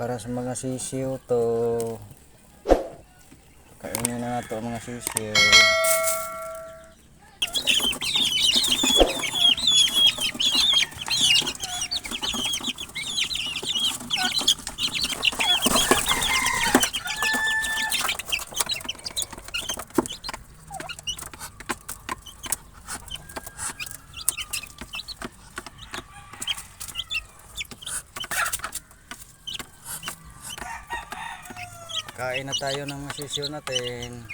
Para sa mga sisiyo to. Kainin na nga to ang mga sisiyo. Kain na tayo ng mga sisiyo natin.